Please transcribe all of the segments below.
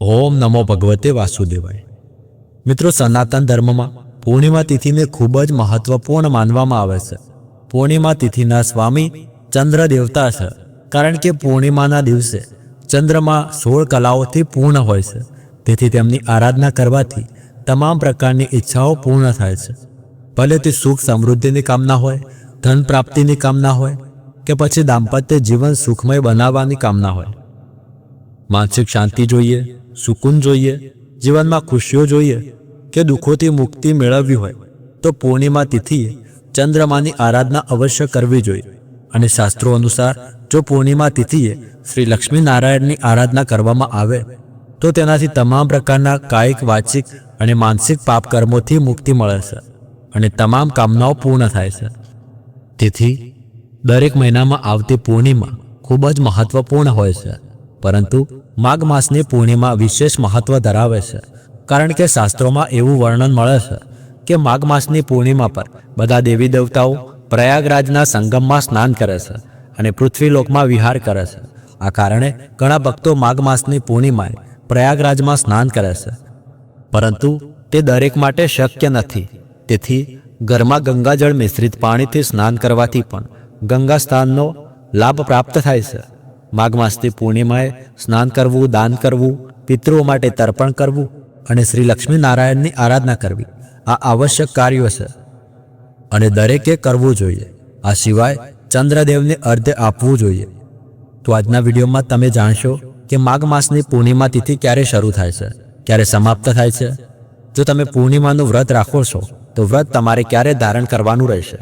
ઓમ નમો ભગવતે વાસુદેવાય. મિત્રો, સનાતન ધર્મમાં પૂર્ણિમા તિથિને ખૂબ જ મહત્વપૂર્ણ માનવામાં આવે છે. પૂર્ણિમા તિથિના સ્વામી ચંદ્ર દેવતા છે, કારણ કે પૂર્ણિમાના દિવસે ચંદ્રમાં સોળ કલાઓથી પૂર્ણ હોય છે. તેથી તેમની આરાધના કરવાથી તમામ પ્રકારની ઈચ્છાઓ પૂર્ણ થાય છે. ભલે તે સુખ સમૃદ્ધિની કામના હોય, ધન પ્રાપ્તિની કામના હોય, કે પછી દાંપત્ય જીવન સુખમય બનાવવાની કામના હોય. માનસિક શાંતિ જોઈએ સુકૂન જોઈએ, જીવનમાં ખુશીઓ જોઈએ, કે દુઃખોથી મુક્તિ મેળવવી હોય, તો પૂર્ણિમા તિથિએ ચંદ્રમાની આરાધના અવશ્ય કરવી જોઈએ. અને શાસ્ત્રો અનુસાર, જો પૂર્ણિમા તિથિએ શ્રી લક્ષ્મીનારાયણની આરાધના કરવામાં આવે, તો તેનાથી તમામ પ્રકારના કાયિક, વાચિક અને માનસિક પાપ કર્મોથી મુક્તિ મળે છે અને તમામ કામનાઓ પૂર્ણ થાય છે. તેથી, દરેક મહિનામાં આવતી પૂર્ણિમા ખૂબ જ મહત્વપૂર્ણ હોય છે. પરંતુ માઘ માસની પૂર્ણિમા વિશેષ મહત્વ ધરાવે છે, કારણ કે શાસ્ત્રોમાં એવું વર્ણન મળે છે કે માઘ માસની પૂર્ણિમા પર બધા દેવી દેવતાઓ પ્રયાગરાજના સંગમમાં સ્નાન કરે છે અને પૃથ્વીલોકમાં વિહાર કરે છે. આ કારણે ઘણા ભક્તો માઘ માસની પૂર્ણિમાએ પ્રયાગરાજમાં સ્નાન કરે છે. પરંતુ તે દરેક માટે શક્ય નથી. તેથી ઘરમાં ગંગાજળ મિશ્રિત પાણીથી સ્નાન કરવાથી પણ ગંગા સ્નાનનો લાભ પ્રાપ્ત થાય છે. માઘ માસની પૂર્ણિમાએ સ્નાન કરવું, દાન કરવું, પિતૃઓ માટે તર્પણ કરવું અને શ્રી લક્ષ્મીનારાયણની આરાધના કરવી. આ આવશ્યક કાર્યો છે અને દરેકે કરવું જોઈએ. આ સિવાય ચંદ્રદેવને અર્ધ આપવું જોઈએ. તો આજના વિડીયોમાં તમે જાણશો કે માઘ માસની પૂર્ણિમા તિથિ ક્યારે શરૂ થાય છે, ક્યારે સમાપ્ત થાય છે. જો તમે પૂર્ણિમાનું વ્રત રાખો છો, તો વ્રત તમારે ક્યારે ધારણ કરવાનું રહેશે?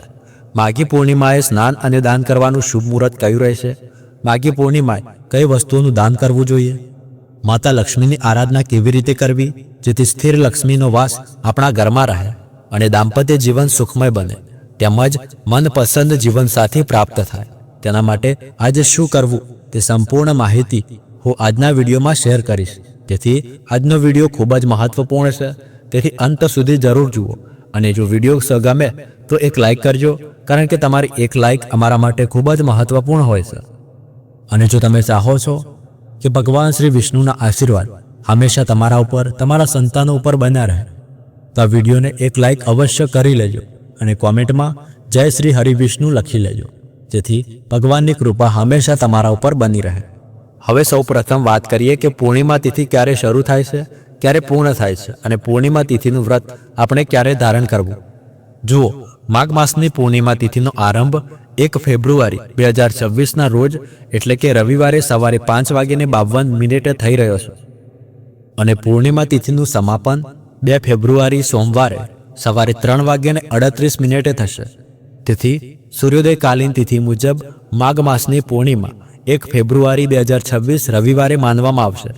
માઘી પૂર્ણિમાએ સ્નાન અને દાન કરવાનું શુભ મુહૂર્ત કયું રહેશે? માઘી પૂર્ણિમાએ કઈ વસ્તુઓનું દાન કરવું જોઈએ? માતા લક્ષ્મીની આરાધના કેવી રીતે કરવી, જેથી સ્થિર લક્ષ્મીનો વાસ આપણા ઘરમાં રહે અને દાંપત્ય જીવન સુખમય બને, તેમજ મનપસંદ જીવનસાથી પ્રાપ્ત થાય? તેના માટે આજે શું કરવું, તે સંપૂર્ણ માહિતી હું આજના વિડીયોમાં શેર કરીશ. તેથી આજનો વીડિયો ખૂબ જ મહત્વપૂર્ણ છે. તેથી અંત સુધી જરૂર જુઓ અને જો વીડિયો ગમે તો એક લાઇક કરજો, કારણ કે તમારી એક લાઇક અમારા માટે ખૂબ જ મહત્વપૂર્ણ હોય છે. અને જો તમે ચાહો છો કે ભગવાન શ્રી વિષ્ણુના આશીર્વાદ હંમેશા તમારા ઉપર, તમારા સંતાનો ઉપર બન્યા રહે, તો આ વિડીયોને એક લાઇક અવશ્ય કરી લેજો અને કોમેન્ટમાં જય શ્રી હરિવિષ્ણુ લખી લેજો. જેથી ભગવાનની કૃપા હંમેશા તમારા ઉપર બની રહે. હવે સૌ પ્રથમ વાત કરીએ કે પૂર્ણિમા તિથિ ક્યારે શરૂ થાય છે, ક્યારે પૂર્ણ થાય છે અને પૂર્ણિમા તિથિનું વ્રત આપણે ક્યારે ધારણ કરવું? જુઓ, માઘ માસની પૂર્ણિમા તિથિનો આરંભ એક ફેબ્રુઆરી, બે હજાર છવ્વીસના રોજ, એટલે કે રવિવારે સવારે પાંચ વાગ્યાને બાવન મિનિટે થઈ રહ્યો છે. અને પૂર્ણિમા તિથિનું સમાપન બે ફેબ્રુઆરી સોમવારે, સવારે ત્રણ વાગ્યાને અડત્રીસ મિનિટે થશે. તેથી, સૂર્યોદયકાલીન તિથિ મુજબ માઘ માસની પૂર્ણિમા એક ફેબ્રુઆરી, બે હજાર છવ્વીસ રવિવારે માનવામાં આવશે.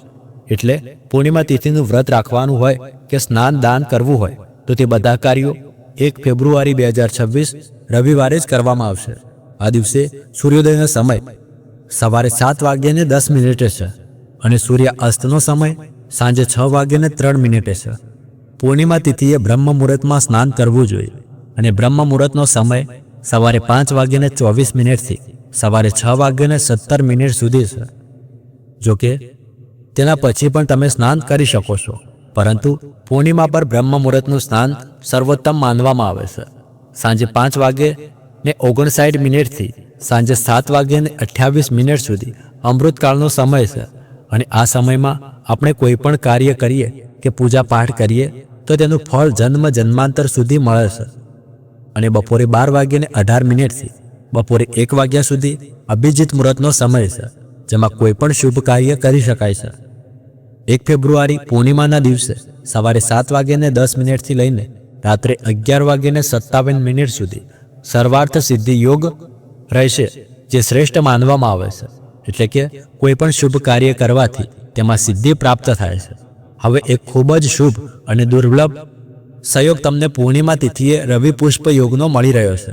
એટલે પૂર્ણિમા તિથિનું વ્રત રાખવાનું હોય કે સ્નાન દાન કરવું હોય, તો તે બધા કાર્યો એક ફેબ્રુઆરી, બે હજાર છવ્વીસ રવિવારે જ કરવામાં આવશે. આ દિવસે સૂર્યોદયનો સમય સવારે સાત વાગ્યાને દસ મિનિટે છે અને સૂર્ય અસ્તનો સમય સાંજે છ વાગ્યાને ત્રણ મિનિટે છે. પૂર્ણિમા તિથિએ બ્રહ્મ મુહૂર્તમાં સ્નાન કરવું જોઈએ અને બ્રહ્મ મુહૂર્તનો સમય સવારે પાંચ વાગ્યાને ચોવીસ મિનિટથી સવારે છ વાગ્યાને સત્તર મિનિટ સુધી છે. જોકે તેના પછી પણ તમે સ્નાન કરી શકો છો, પરંતુ પૂર્ણિમા પર બ્રહ્મ મુહૂર્તનું સ્નાન સર્વોત્તમ માનવામાં આવે છે. સાંજે પાંચ વાગે ને ઓગણસાઠ મિનિટથી સાંજે સાત વાગ્યાને અઠ્યાવીસ મિનિટ સુધી અમૃતકાળનો સમય છે. અને આ સમયમાં આપણે કોઈ પણ કાર્ય કરીએ કે પૂજા પાઠ કરીએ, તો તેનું ફળ જન્મ જન્માંતર સુધી મળે છે. અને બપોરે બાર વાગ્યે ને અઢાર મિનિટથી બપોરે એક વાગ્યા સુધી અભિજીત મુહૂર્તનો સમય છે, જેમાં કોઈ પણ શુભ કાર્ય કરી શકાય છે. એક ફેબ્રુઆરી પૂર્ણિમાના દિવસે સવારે સાત વાગ્યાને દસ મિનિટથી લઈને રાત્રે અગિયાર વાગ્યાને સત્તાવન મિનિટ સુધી સર્વાર્થ સિદ્ધિ યોગ રહેશે, જે શ્રેષ્ઠ માનવામાં આવે છે. એટલે કે કોઈ પણ શુભ કાર્ય કરવાથી તેમાં સિદ્ધિ પ્રાપ્ત થાય છે. હવે એક ખૂબ જ શુભ અને દુર્લભ સહયોગ તમને પૂર્ણિમા તિથિએ રવિ પુષ્પ યોગનો મળી રહ્યો છે.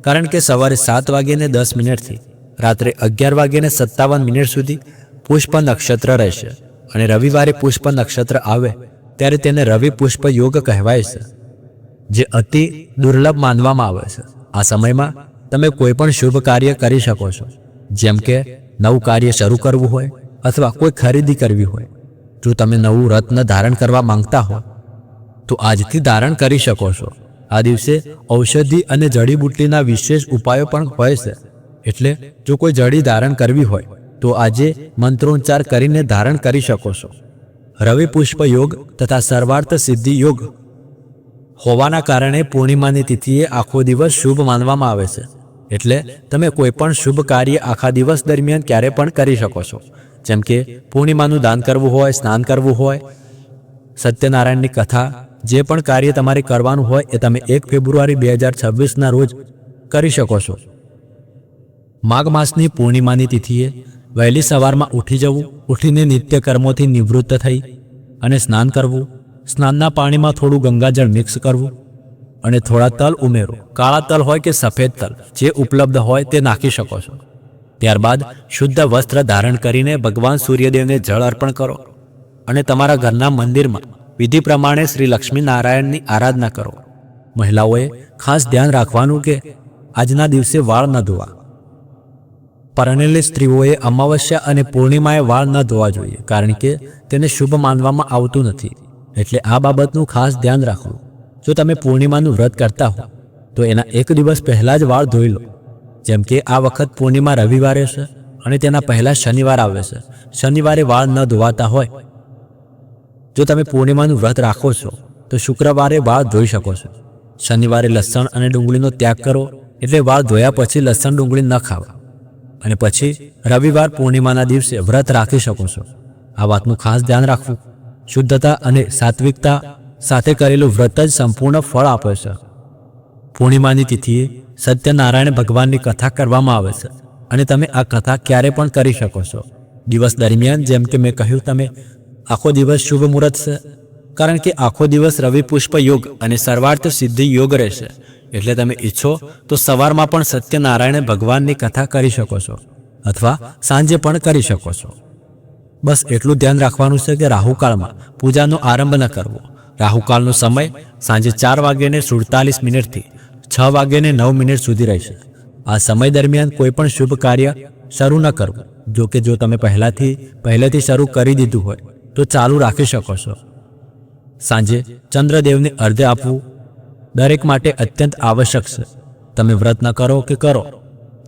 કારણ કે સવારે સાત વાગ્યાને દસ મિનિટથી રાત્રે અગિયાર વાગ્યાને સત્તાવન મિનિટ સુધી પુષ્પ નક્ષત્ર રહેશે. અને રવિવારે પુષ્પ નક્ષત્ર આવે, ત્યારે તેને રવિ પુષ્પ યોગ કહેવાય છે, જે અતિ દુર્લભ માનવામાં આવે છે. આ સમયમાં તમે કોઈ પણ શુભ કાર્ય કરી શકો છો. જેમ કે નવું કાર્ય શરૂ કરવું હોય અથવા કોઈ ખરીદી કરવી હોય. જો તમે નવું રત્ન ધારણ કરવા માંગતા હો, તો આજથી ધારણ કરી શકો છો. આ દિવસે ઔષધિ અને જડીબુટ્ટીના વિશેષ ઉપાયો પણ હોય છે. એટલે જો કોઈ જડી ધારણ કરવી હોય, તો આજે મંત્રોચ્ચાર કરીને ધારણ કરી શકો છો. રવિ પુષ્પ યોગ તથા સર્વાર્થ સિદ્ધિ યોગ હોવાના કારણે પૂર્ણિમાની તિથિએ આખો દિવસ શુભ માનવામાં આવે છે. એટલે તમે કોઈ પણ શુભ કાર્ય આખા દિવસ દરમિયાન ક્યારે પણ કરી શકો છો. જેમ કે પૂર્ણિમાનું દાન કરવું હોય, સ્નાન કરવું હોય, સત્યનારાયણની કથા, જે પણ કાર્ય તમારે કરવાનું હોય એ તમે એક ફેબ્રુઆરી બે હજાર છવ્વીસના રોજ કરી શકો છો. માઘ માસની પૂર્ણિમાની તિથિએ વહેલી સવારમાં ઉઠી જવું, ઉઠીને નિત્ય કર્મોથી નિવૃત્ત થઈ અને સ્નાન કરવું સ્નાનના પાણીમાં થોડું ગંગાજળ મિક્સ કરવું અને થોડા તલ ઉમેરો. કાળા તલ હોય કે સફેદ તલ, જે ઉપલબ્ધ હોય તે નાખી શકો છો. ત્યારબાદ શુદ્ધ વસ્ત્ર ધારણ કરીને ભગવાન સૂર્યદેવને જળ અર્પણ કરો અને તમારા ઘરના મંદિરમાં વિધિ પ્રમાણે શ્રી લક્ષ્મીનારાયણની આરાધના કરો. મહિલાઓએ ખાસ ધ્યાન રાખવાનું કે આજના દિવસે વાળ ન ધોવા. પરણેલી સ્ત્રીઓએ અમાવસ્યા અને પૂર્ણિમાએ વાળ ન ધોવા જોઈએ, કારણ કે તેને શુભ માનવામાં આવતું નથી. એટલે આ બાબતનું ખાસ ધ્યાન રાખવું જો તમે પૂર્ણિમાનું વ્રત કરતા હો, તો એના એક દિવસ પહેલાં જ વાળ ધોઈ લો. જેમ કે આ વખત પૂર્ણિમા રવિવારે છે અને તેના પહેલાં શનિવાર આવે છે. શનિવારે વાળ ન ધોવાતા હોય. જો તમે પૂર્ણિમાનું વ્રત રાખો છો, તો શુક્રવારે વાળ ધોઈ શકો છો. શનિવારે લસણ અને ડુંગળીનો ત્યાગ કરો, એટલે વાળ ધોયા પછી લસણ, ડુંગળી ન ખાવા. અને પછી રવિવાર પૂર્ણિમાના દિવસે વ્રત રાખી શકો છો. આ વાતનું ખાસ ધ્યાન રાખવું. શુદ્ધતા અને સાત્વિકતા સાથે કરેલું વ્રત જ સંપૂર્ણ ફળ આપે છે. પૂર્ણિમાની તિથિએ સત્યનારાયણ ભગવાનની કથા કરવામાં આવે છે અને તમે આ કથા ક્યારે પણ કરી શકો છો. દિવસ દરમિયાન જેમ કે મેં કહ્યું, તમે આખો દિવસ શુભ મુહૂર્ત છે, કારણ કે આખો દિવસ રવિ પુષ્પ યોગ અને સર્વાર્થ સિદ્ધિ યોગ રહેશે. એટલે તમે ઈચ્છો તો સવારમાં પણ સત્યનારાયણ ભગવાનની કથા કરી શકો છો અથવા સાંજે પણ કરી શકો છો. બસ એટલું ધ્યાન રાખવાનું છે કે રાહુકાળમાં પૂજાનો આરંભ ન કરવો. રાહુકાળનો સમય સાંજે ચાર વાગ્યાને સુડતાલીસ મિનિટથી છ વાગ્યાને નવ મિનિટ સુધી રહેશે. આ સમય દરમિયાન કોઈ પણ શુભ કાર્ય શરૂ ન કરવું. જો કે જો તમે પહેલાથી, પહેલેથી શરૂ કરી દીધું હોય, તો ચાલુ રાખી શકો છો. સાંજે ચંદ્રદેવને અર્ધ આપવું દરેક માટે અત્યંત આવશ્યક છે. તમે વ્રત ન કરો કે કરો.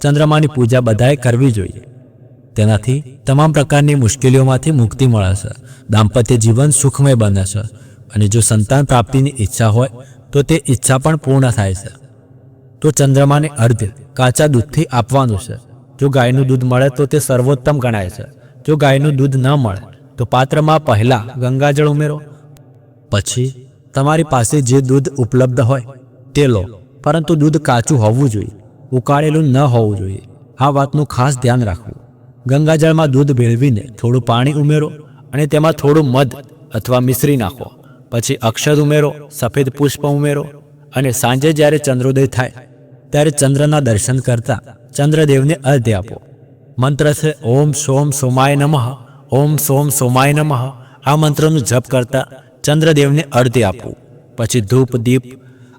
ચંદ્રમાની પૂજા બધાએ કરવી જોઈએ. તેનાથી તમામ પ્રકારની મુશ્કેલીઓમાંથી મુક્તિ મળે છે. દાંપત્ય જીવન સુખમય બને છે અને જો સંતાન પ્રાપ્તિની ઈચ્છા હોય, તો તે ઈચ્છા પણ પૂર્ણ થાય છે. તો ચંદ્રમાને અર્ધ કાચા દૂધથી આપવાનું છે. જો ગાયનું દૂધ મળે, તો તે સર્વોત્તમ ગણાય છે. જો ગાયનું દૂધ ન મળે, તો પાત્રમાં પહેલાં ગંગાજળ ઉમેરો. પછી તમારી પાસે જે દૂધ ઉપલબ્ધ હોય, તે લો. પરંતુ દૂધ કાચું હોવું જોઈએ. ઉકાળેલું ન હોવું જોઈએ. આ વાતનું ખાસ ધ્યાન રાખવું. ગંગાજળમાં દૂધ ભેળવીને થોડું પાણી ઉમેરો અને તેમાં થોડું મધ અથવા મિશ્રી નાખો. પછી અક્ષર ઉમેરો, સફેદ પુષ્પ ઉમેરો અને સાંજે જ્યારે ચંદ્રોદય થાય ત્યારે ચંદ્રના દર્શન કરતા ચંદ્રદેવને અર્ધ્ય આપો. મંત્ર છે, ઓમ સોમ સોમાય નમઃ, ઓમ સોમ સોમાય નમઃ. આ મંત્રનું જપ કરતા ચંદ્રદેવને અર્ધ્ય આપવું પછી ધૂપ, દીપ,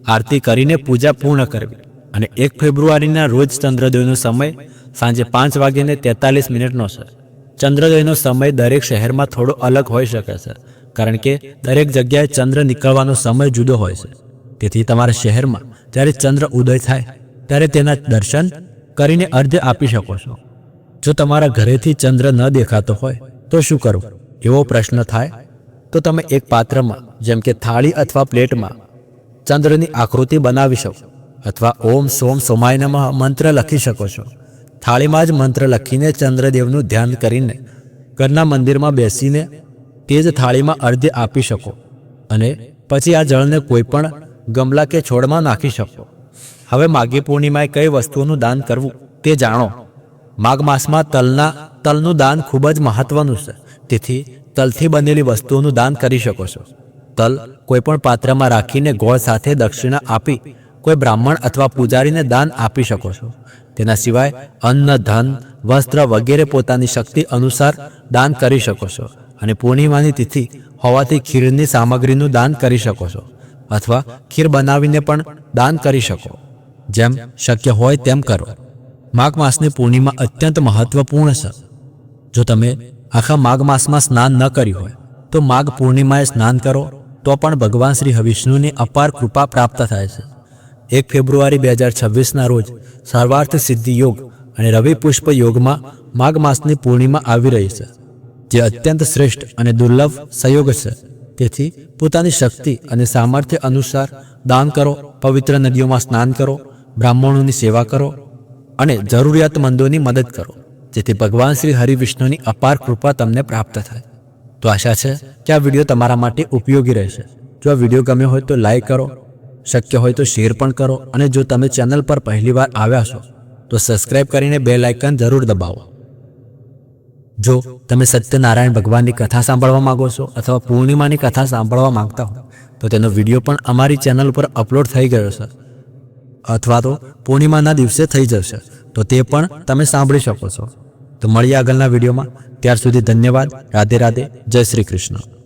આરતી કરીને પૂજા પૂર્ણ કરવી. અને એક ફેબ્રુઆરીના રોજ ચંદ્રદેવનો સમય સાંજે પાંચ વાગ્યાને તેતાલીસ મિનિટનો છે. ચંદ્રોદયનો સમય દરેક શહેરમાં થોડો અલગ હોઈ શકે છે, કારણ કે દરેક જગ્યાએ ચંદ્ર નીકળવાનો સમય જુદો હોય છે. તેથી તમારા શહેરમાં જ્યારે ચંદ્ર ઉદય થાય, ત્યારે તેના દર્શન કરીને અર્ધ્ય આપી શકો છો. જો તમારા ઘરેથી ચંદ્ર ન દેખાતો હોય, તો શું કરવું? એવો પ્રશ્ન થાય, તો તમે એક પાત્રમાં, જેમ કે થાળી અથવા પ્લેટમાં, ચંદ્રની આકૃતિ બનાવી શકો, અથવા ઓમ સોમ સોમાય નમઃ મંત્ર લખી શકો છો. થાળીમાં જ મંત્ર લખીને ચંદ્રદેવનું ધ્યાન કરીને ઘરના મંદિરમાં બેસીને તે જ થાળીમાં અર્ધ્ય આપી શકો અને પછી આ જળને કોઈ પણ ગમલા કે છોડમાં નાખી શકો. હવે માઘી પૂર્ણિમાએ કઈ વસ્તુઓનું દાન કરવું તે જાણો. માઘ માસમાં તલના, તલનું દાન ખૂબ જ મહત્વનું છે. તેથી તલથી બનેલી વસ્તુઓનું દાન કરી શકો છો. તલ કોઈ પણ પાત્રમાં રાખીને ગોળ સાથે દક્ષિણા આપી કોઈ બ્રાહ્મણ અથવા પૂજારીને દાન આપી શકો છો. તેના સિવાય અન્ન, ધન, વસ્ત્ર વગેરે પોતાની શક્તિ અનુસાર દાન કરી શકો છો અને પૂર્ણિમાની તિથિ હોવાથી ખીરની સામગ્રીનું દાન કરી શકો છો અથવા ખીર બનાવીને પણ દાન કરી શકો. જેમ શક્ય હોય તેમ કરો. માઘ માસની પૂર્ણિમા અત્યંત મહત્વપૂર્ણ છે. જો તમે આખા માઘ માસમાં સ્નાન ન કર્યું હોય, તો માઘ પૂર્ણિમાએ સ્નાન કરો તો પણ ભગવાન શ્રી વિષ્ણુની અપાર કૃપા પ્રાપ્ત થાય છે. એક ફેબ્રુઆરી બે હજાર છવ્વીસના રોજ સર્વાર્થ સિદ્ધિ યોગ અને રવિ પુષ્પ યોગમાં માઘ માસની પૂર્ણિમા આવી રહી છે, જે અત્યંત શ્રેષ્ઠ અને દુર્લભ સંયોગ છે. તેથી પોતાની શક્તિ અને સામર્થ્ય અનુસાર દાન કરો, પવિત્ર નદીઓમાં સ્નાન કરો, બ્રાહ્મણોની સેવા કરો અને જરૂરિયાતમંદોની મદદ કરો, જેથી ભગવાન શ્રી હરિવિષ્ણુની અપાર કૃપા તમને પ્રાપ્ત થાય. તો આશા છે કે આ વીડિયો તમારા માટે ઉપયોગી રહેશે. જો આ વીડિયો ગમ્યો હોય તો લાઈક કરો શક્ય હોય તો શેર પણ કરો અને જો તમે ચેનલ પર પહેલીવાર આવ્યા છો, તો સબસ્ક્રાઇબ કરીને બે લાઇકન જરૂર દબાવો. જો તમે સત્યનારાયણ ભગવાનની કથા સાંભળવા માંગો છો અથવા પૂર્ણિમાની કથા સાંભળવા માંગતા હો, તો તેનો વીડિયો પણ અમારી ચેનલ પર અપલોડ થઈ ગયો છે. અથવા તો પૂર્ણિમાના દિવસે થઈ જશે, તો તે પણ તમે સાંભળી શકો છો. તો મળીએ આગળના વિડીયોમાં ત્યાર સુધી ધન્યવાદ. રાધે રાધે. જય શ્રી કૃષ્ણ.